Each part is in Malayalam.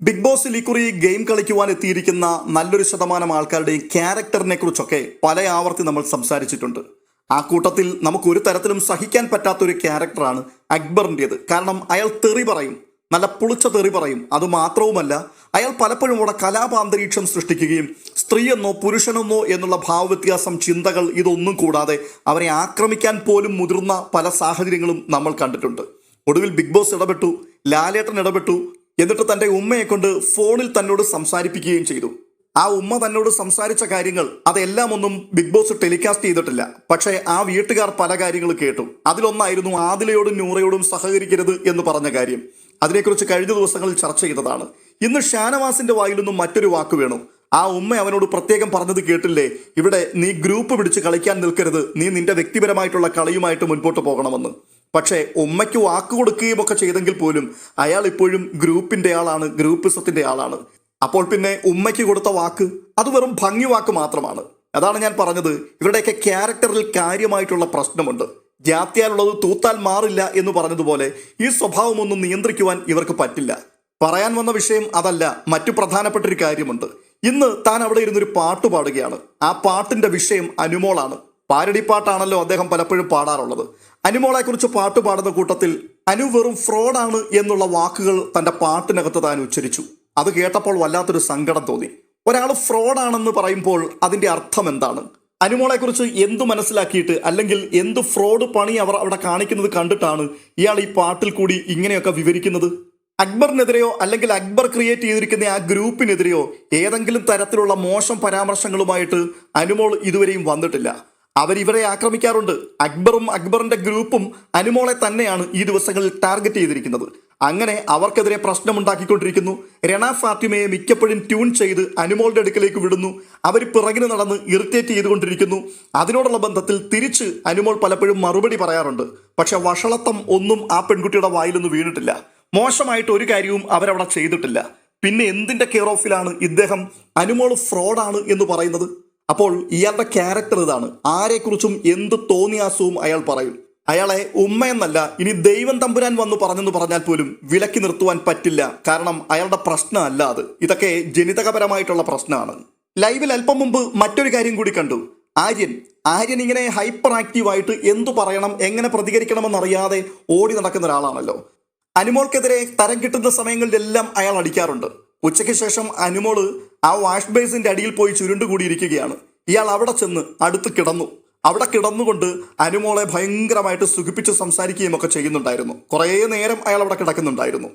ബിഗ് ബോസിൽ ഇക്കുറി ഗെയിം കളിക്കുവാൻ എത്തിയിരിക്കുന്ന നല്ലൊരു ശതമാനം ആൾക്കാരുടെയും ക്യാരക്ടറിനെ കുറിച്ചൊക്കെ പല ആവർത്തി നമ്മൾ സംസാരിച്ചിട്ടുണ്ട്. ആ കൂട്ടത്തിൽ നമുക്ക് ഒരു തരത്തിലും സഹിക്കാൻ പറ്റാത്ത ഒരു ക്യാരക്ടറാണ് അക്ബറിന്റെത്. കാരണം അയാൾ തെറി പറയും നല്ല പുളിച്ച തെറി പറയും. അത് മാത്രവുമല്ല അയാൾ പലപ്പോഴും അവിടെ കലാപാന്തരീക്ഷം സൃഷ്ടിക്കുകയും സ്ത്രീയെന്നോ പുരുഷനെന്നോ എന്നുള്ള ഭാവവ്യത്യാസം ചിന്തകൾ ഇതൊന്നും കൂടാതെ അവരെ ആക്രമിക്കാൻ പോലും മുതിർന്ന പല സാഹചര്യങ്ങളും നമ്മൾ കണ്ടിട്ടുണ്ട്. ഒടുവിൽ ബിഗ് ബോസ് ഇടപെട്ടു ലാലേട്ടൻ ഇടപെട്ടു എന്നിട്ട് തന്റെ ഉമ്മയെ കൊണ്ട് ഫോണിൽ തന്നോട് സംസാരിപ്പിക്കുകയും ചെയ്തു. ആ ഉമ്മ തന്നോട് സംസാരിച്ച കാര്യങ്ങൾ അതെല്ലാം ഒന്നും ബിഗ് ബോസ് ടെലികാസ്റ്റ് ചെയ്തിട്ടില്ല. പക്ഷേ ആ വീട്ടുകാർ പല കാര്യങ്ങൾ കേട്ടു. അതിലൊന്നായിരുന്നു ആദിലയോടും നൂറയോടും സഹകരിക്കരുത് എന്ന് പറഞ്ഞ കാര്യം. അതിനെക്കുറിച്ച് കഴിഞ്ഞ ദിവസങ്ങളിൽ ചർച്ച ചെയ്തതാണ്. ഇന്ന് ഷാനവാസിന്റെ വായിൽ നിന്നും മറ്റൊരു വാക്ക് വേണു. ആ ഉമ്മ അവനോട് പ്രത്യേകം പറഞ്ഞത് കേട്ടില്ലേ? ഇവിടെ നീ ഗ്രൂപ്പ് പിടിച്ച് കളിക്കാൻ നിൽക്കരുത്. നീ നിന്റെ വ്യക്തിപരമായിട്ടുള്ള കളിയുമായിട്ട് മുൻപോട്ട് പോകണമെന്ന്. പക്ഷേ ഉമ്മയ്ക്ക് വാക്ക് കൊടുക്കുകയും ഒക്കെ ചെയ്തെങ്കിൽ പോലും അയാൾ ഇപ്പോഴും ഗ്രൂപ്പിന്റെ ആളാണ് ഗ്രൂപ്പിസത്തിന്റെ ആളാണ്. അപ്പോൾ പിന്നെ ഉമ്മയ്ക്ക് കൊടുത്ത വാക്ക് അത് വെറും ഭംഗി വാക്ക് മാത്രമാണ്. അതാണ് ഞാൻ പറഞ്ഞത്. ഇവരുടെയൊക്കെ ക്യാരക്ടറിൽ കാര്യമായിട്ടുള്ള പ്രശ്നമുണ്ട്. ജാത്യാലുള്ളത് തൂത്താൽ മാറില്ല എന്ന് പറഞ്ഞതുപോലെ ഈ സ്വഭാവമൊന്നും നിയന്ത്രിക്കുവാൻ ഇവർക്ക് പറ്റില്ല. പറയാൻ വന്ന വിഷയം അതല്ല മറ്റു പ്രധാനപ്പെട്ട ഒരു കാര്യമുണ്ട്. ഇന്ന് താൻ അവിടെ ഇരുന്നൊരു പാട്ട് പാടുകയാണ്. ആ പാട്ടിന്റെ വിഷയം അനുമോളാണ്. പാരടി പാട്ടാണല്ലോ അദ്ദേഹം പലപ്പോഴും പാടാറുള്ളത്. അനുമോളെ കുറിച്ച് പാട്ട് പാടുന്ന കൂട്ടത്തിൽ അനു വെറും ഫ്രോഡാണ് എന്നുള്ള വാക്കുകൾ തന്റെ പാട്ടിനകത്ത് താൻ ഉച്ചരിച്ചു. അത് കേട്ടപ്പോൾ വല്ലാത്തൊരു സങ്കടം തോന്നി. ഒരാൾ ഫ്രോഡാണെന്ന് പറയുമ്പോൾ അതിന്റെ അർത്ഥം എന്താണ്? അനുമോളെ കുറിച്ച് എന്തു മനസ്സിലാക്കിയിട്ട് അല്ലെങ്കിൽ എന്ത് ഫ്രോഡ് പണി അവർ അവിടെ കാണിക്കുന്നത് കണ്ടിട്ടാണ് ഇയാൾ ഈ പാട്ടിൽ കൂടി ഇങ്ങനെയൊക്കെ വിവരിക്കുന്നത്? അക്ബറിനെതിരെയോ അല്ലെങ്കിൽ അക്ബർ ക്രിയേറ്റ് ചെയ്തിരിക്കുന്ന ആ ഗ്രൂപ്പിനെതിരെയോ ഏതെങ്കിലും തരത്തിലുള്ള മോശം പരാമർശങ്ങളുമായിട്ട് അനുമോൾ ഇതുവരെയും വന്നിട്ടില്ല. അവരിവരെ ആക്രമിക്കാറുണ്ട്. അക്ബറും അക്ബറിന്റെ ഗ്രൂപ്പും അനുമോളെ തന്നെയാണ് ഈ ദിവസങ്ങളിൽ ടാർഗറ്റ് ചെയ്തിരിക്കുന്നത്. അങ്ങനെ അവർക്കെതിരെ പ്രശ്നമുണ്ടാക്കിക്കൊണ്ടിരിക്കുന്നു. രണ ഫാത്തിമയെ മിക്കപ്പോഴും ട്യൂൺ ചെയ്ത് അനുമോളുടെ അടുക്കലേക്ക് വിടുന്നു. അവർ പിറകിന് നടന്ന് ഇറിറ്റേറ്റ് ചെയ്തുകൊണ്ടിരിക്കുന്നു. അതിനോടുള്ള ബന്ധത്തിൽ തിരിച്ച് അനുമോൾ പലപ്പോഴും മറുപടി പറയാറുണ്ട്. പക്ഷെ വഷളത്വം ഒന്നും ആ പെൺകുട്ടിയുടെ വായിലൊന്നും വീണിട്ടില്ല. മോശമായിട്ട് ഒരു കാര്യവും അവരവിടെ ചെയ്തിട്ടില്ല. പിന്നെ എന്തിന്റെ കെയർ ഓഫിലാണ് ഇദ്ദേഹം? അനുമോൾ ഫ്രോഡാണ് എന്ന് പറയുന്നത്? അപ്പോൾ ഇയാളുടെ ക്യാരക്ടർ ഇതാണ്. ആരെക്കുറിച്ചും എന്ത് തോന്നിയാസവും അയാൾ പറയും. അയാളെ ഉമ്മയെന്നല്ല ഇനി ദൈവം തമ്പുരാൻ വന്നു പറഞ്ഞെന്ന് പറഞ്ഞാൽ പോലും വിലക്കി നിർത്തുവാൻ പറ്റില്ല. കാരണം അയാളുടെ പ്രശ്നമല്ല അത്. ഇതൊക്കെ ജനിതകപരമായിട്ടുള്ള പ്രശ്നമാണ്. ലൈവിൽ അല്പം മുമ്പ് മറ്റൊരു കാര്യം കൂടി കണ്ടു. ആര്യൻ. ആര്യൻ ഇങ്ങനെ ഹൈപ്പർ ആക്റ്റീവായിട്ട് എന്തു പറയണം എങ്ങനെ പ്രതികരിക്കണമെന്നറിയാതെ ഓടി നടക്കുന്ന ഒരാളാണല്ലോ. അനുമോൾക്കെതിരെ തരം കിട്ടുന്ന സമയങ്ങളിലെല്ലാം അയാൾ അടിക്കാറുണ്ട്. ഉച്ചയ്ക്ക് ശേഷം അനുമോൾ ആ വാഷ് ബേസിന്റെ അടിയിൽ പോയി ചുരുണ്ടുകൂടിയിരിക്കുകയാണ് ഇയാൾ അവിടെ ചെന്ന് അടുത്ത് കിടന്നു. അവിടെ കിടന്നുകൊണ്ട് അനുമോളെ ഭയങ്കരമായിട്ട് സുഖിപ്പിച്ച് സംസാരിക്കുകയും ഒക്കെ ചെയ്യുന്നുണ്ടായിരുന്നു. കുറേ നേരം അയാൾ അവിടെ കിടക്കുന്നുണ്ടായിരുന്നു.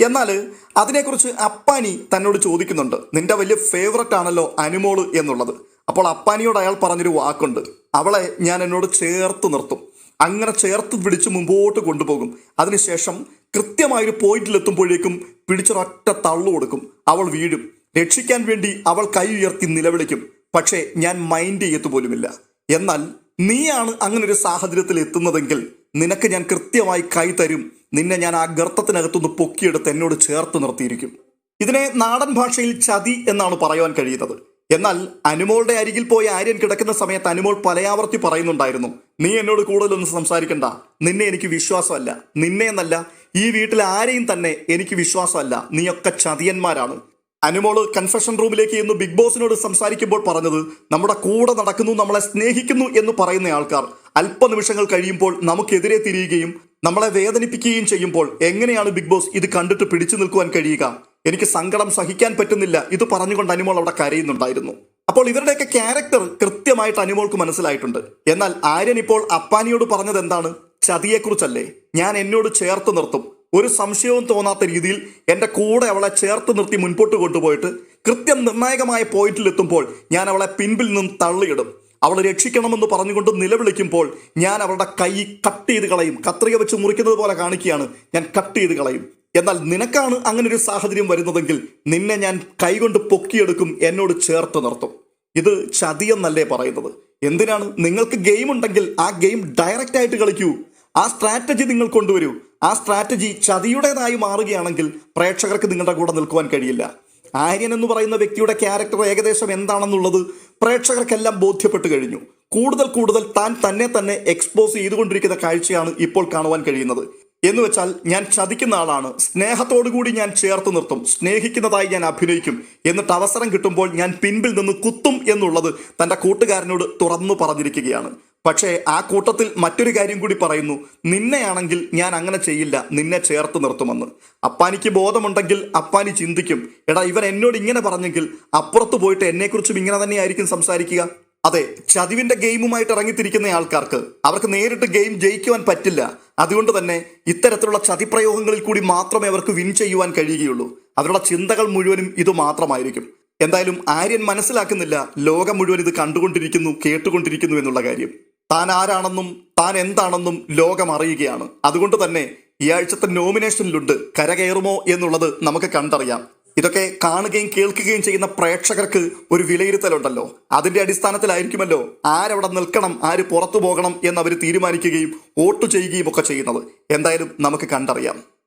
എന്നാൽ അതിനെക്കുറിച്ച് അപ്പാനി തന്നോട് ചോദിക്കുന്നുണ്ട്. നിന്റെ വലിയ ഫേവററ്റ് ആണല്ലോ അനുമോൾ എന്നുള്ളത്. അപ്പോൾ അപ്പാനിയോട് അയാൾ പറഞ്ഞൊരു വാക്കുണ്ട്. അവളെ ഞാൻ എന്നോട് ചേർത്ത് നിർത്തും. അങ്ങനെ ചേർത്ത് പിടിച്ച് മുമ്പോട്ട് കൊണ്ടുപോകും. അതിനുശേഷം കൃത്യമായൊരു പോയിന്റിലെത്തുമ്പോഴേക്കും പിടിച്ചൊരൊറ്റ തള്ളു കൊടുക്കും. അവൾ വീഴും. രക്ഷിക്കാൻ വേണ്ടി അവൾ കൈ ഉയർത്തി നിലവിളിക്കും. പക്ഷേ ഞാൻ മൈൻഡ് ചെയ്യത്തുപോലുമില്ല. എന്നാൽ നീയാണ് അങ്ങനെ ഒരു സാഹചര്യത്തിൽ എത്തുന്നതെങ്കിൽ നിനക്ക് ഞാൻ കൃത്യമായി കൈ തരും. നിന്നെ ഞാൻ ആ ഗർത്തത്തിനകത്തുനിന്ന് പൊക്കിയെടുത്ത് എന്നോട് ചേർത്ത് നിർത്തിയിരിക്കും. ഇതിനെ നാടൻ ഭാഷയിൽ ചതി എന്നാണ് പറയുവാൻ കഴിയുന്നത്. എന്നാൽ അനുമോളുടെ അരികിൽ പോയി ആര്യൻ കിടക്കുന്ന സമയത്ത് അനുമോൾ പലയാവർത്തി പറയുന്നുണ്ടായിരുന്നു. നീ എന്നോട് കൂടുതലൊന്നും സംസാരിക്കണ്ട. നിന്നെ എനിക്ക് വിശ്വാസമല്ല. നിന്നെ എന്നല്ല ഈ വീട്ടിൽ ആരെയും തന്നെ എനിക്ക് വിശ്വാസമല്ല. നീയൊക്കെ ചതിയന്മാരാണ്. അനുമോൾ കൺഫെഷൻ റൂമിലേക്ക് ഇന്ന് ബിഗ് ബോസിനോട് സംസാരിക്കുമ്പോൾ പറഞ്ഞത് നമ്മുടെ കൂടെ നടക്കുന്നു നമ്മളെ സ്നേഹിക്കുന്നു എന്ന് പറയുന്ന ആൾക്കാർ അല്പനിമിഷങ്ങൾ കഴിയുമ്പോൾ നമുക്കെതിരെ തിരിയുകയും നമ്മളെ വേദനിപ്പിക്കുകയും ചെയ്യുമ്പോൾ എങ്ങനെയാണ് ബിഗ് ബോസ് ഇത് കണ്ടിട്ട് പിടിച്ചു നിൽക്കുവാൻ കഴിയുക? എനിക്ക് സങ്കടം സഹിക്കാൻ പറ്റുന്നില്ല. ഇത് പറഞ്ഞുകൊണ്ട് അനുമോൾ അവിടെ കരയുന്നുണ്ടായിരുന്നു. അപ്പോൾ ഇവരുടെയൊക്കെ ക്യാരക്ടർ കൃത്യമായിട്ട് അനുമോൾക്ക് മനസ്സിലായിട്ടുണ്ട്. എന്നാൽ ആര്യൻ ഇപ്പോൾ അപ്പാനിയോട് പറഞ്ഞത് എന്താണ് ചതിയെക്കുറിച്ചല്ലേ? ഞാൻ എന്നോട് ചേർത്ത് നിർത്തും. ഒരു സംശയവും തോന്നാത്ത രീതിയിൽ എന്റെ കൂടെ അവളെ ചേർത്ത് നിർത്തി മുൻപോട്ട് കൊണ്ടുപോയിട്ട് കൃത്യം നിർണായകമായ പോയിന്റിലെത്തുമ്പോൾ ഞാൻ അവളെ പിൻപിൽ നിന്നും തള്ളിയിടും. അവളെ രക്ഷിക്കണമെന്ന് പറഞ്ഞുകൊണ്ട് നിലവിളിക്കുമ്പോൾ ഞാൻ അവളുടെ കൈ കട്ട് ചെയ്ത് കളയും. കത്രിക വെച്ച് മുറിക്കുന്നത് പോലെ കാണിക്കുകയാണ്. ഞാൻ കട്ട് ചെയ്ത് കളയും. എന്നാൽ നിനക്കാണ് അങ്ങനെ ഒരു സാഹചര്യം വരുന്നതെങ്കിൽ നിന്നെ ഞാൻ കൈകൊണ്ട് പൊക്കിയെടുക്കും എന്നോട് ചേർത്ത് നിർത്തും. ഇത് ചതിയെന്നല്ലേ പറയുന്നത്? എന്തിനാണ്? നിങ്ങൾക്ക് ഗെയിം ഉണ്ടെങ്കിൽ ആ ഗെയിം ഡയറക്റ്റ് ആയിട്ട് കളിക്കൂ. ആ സ്ട്രാറ്റജി നിങ്ങൾ കൊണ്ടുവരൂ. ആ സ്ട്രാറ്റജി ചതിയുടേതായി മാറുകയാണെങ്കിൽ പ്രേക്ഷകർക്ക് നിങ്ങളുടെ കൂടെ നിൽക്കുവാൻ കഴിയില്ല. ആര്യൻ എന്ന് പറയുന്ന വ്യക്തിയുടെ ക്യാരക്ടർ ഏകദേശം എന്താണെന്നുള്ളത് പ്രേക്ഷകർക്കെല്ലാം ബോധ്യപ്പെട്ട് കഴിഞ്ഞു. കൂടുതൽ കൂടുതൽ താൻ തന്നെ തന്നെ എക്സ്പോസ് ചെയ്തുകൊണ്ടിരിക്കുന്ന കാഴ്ചയാണ് ഇപ്പോൾ കാണുവാൻ കഴിയുന്നത്. എന്ന് വെച്ചാൽ ഞാൻ ചതിക്കുന്ന ആളാണ്. സ്നേഹത്തോടു കൂടി ഞാൻ ചേർത്ത് നിർത്തും. സ്നേഹിക്കുന്നതായി ഞാൻ അഭിനയിക്കും. എന്നിട്ട് അവസരം കിട്ടുമ്പോൾ ഞാൻ പിൻപിൽ നിന്ന് കുത്തും എന്നുള്ളത് തന്റെ കൂട്ടുകാരനോട് തുറന്നു പറഞ്ഞിരിക്കുകയാണ്. പക്ഷേ ആ കൂട്ടത്തിൽ മറ്റൊരു കാര്യം കൂടി പറയുന്നു. നിന്നെയാണെങ്കിൽ ഞാൻ അങ്ങനെ ചെയ്യില്ല. നിന്നെ ചേർത്ത് നിർത്തുമെന്ന്. അപ്പാനിക്ക് ബോധമുണ്ടെങ്കിൽ അപ്പാനി ചിന്തിക്കും. എടാ ഇവൻ എന്നോട് ഇങ്ങനെ പറഞ്ഞെങ്കിൽ അപ്പുറത്ത് പോയിട്ട് എന്നെക്കുറിച്ചും ഇങ്ങനെ തന്നെയായിരിക്കും സംസാരിക്കുക? അതെ ചതിവിന്റെ ഗെയിമുമായിട്ട് ഇറങ്ങിത്തിരിക്കുന്ന ആൾക്കാർക്ക് അവർക്ക് നേരിട്ട് ഗെയിം ജയിക്കുവാൻ പറ്റില്ല. അതുകൊണ്ട് തന്നെ ഇത്തരത്തിലുള്ള ചതിപ്രയോഗങ്ങളിൽ കൂടി മാത്രമേ അവർക്ക് വിൻ ചെയ്യുവാൻ കഴിയുകയുള്ളൂ. അവരുടെ ചിന്തകൾ മുഴുവനും ഇത് മാത്രമായിരിക്കും. എന്തായാലും ആര്യൻ മനസ്സിലാക്കുന്നില്ല. ലോകം മുഴുവൻ ഇത് കണ്ടുകൊണ്ടിരിക്കുന്നു കേട്ടുകൊണ്ടിരിക്കുന്നു എന്നുള്ള കാര്യം. താൻ ആരാണെന്നും താൻ എന്താണെന്നും ലോകം അറിയുകയാണ്. അതുകൊണ്ട് തന്നെ ഈ ആഴ്ചത്തെ നോമിനേഷനിലുണ്ട് കരകയറുമോ എന്നുള്ളത് നമുക്ക് കണ്ടറിയാം. ഇതൊക്കെ കാണുകയും കേൾക്കുകയും ചെയ്യുന്ന പ്രേക്ഷകർക്ക് ഒരു വിലയിരുത്തലുണ്ടല്ലോ. അതിന്റെ അടിസ്ഥാനത്തിലായിരിക്കുമല്ലോ ആരവിടെ നിൽക്കണം ആര് പുറത്തു പോകണം എന്ന് അവർ തീരുമാനിക്കുകയും വോട്ട് ചെയ്യുകയും ഒക്കെ ചെയ്യുന്നത്. എന്തായാലും നമുക്ക് കണ്ടറിയാം.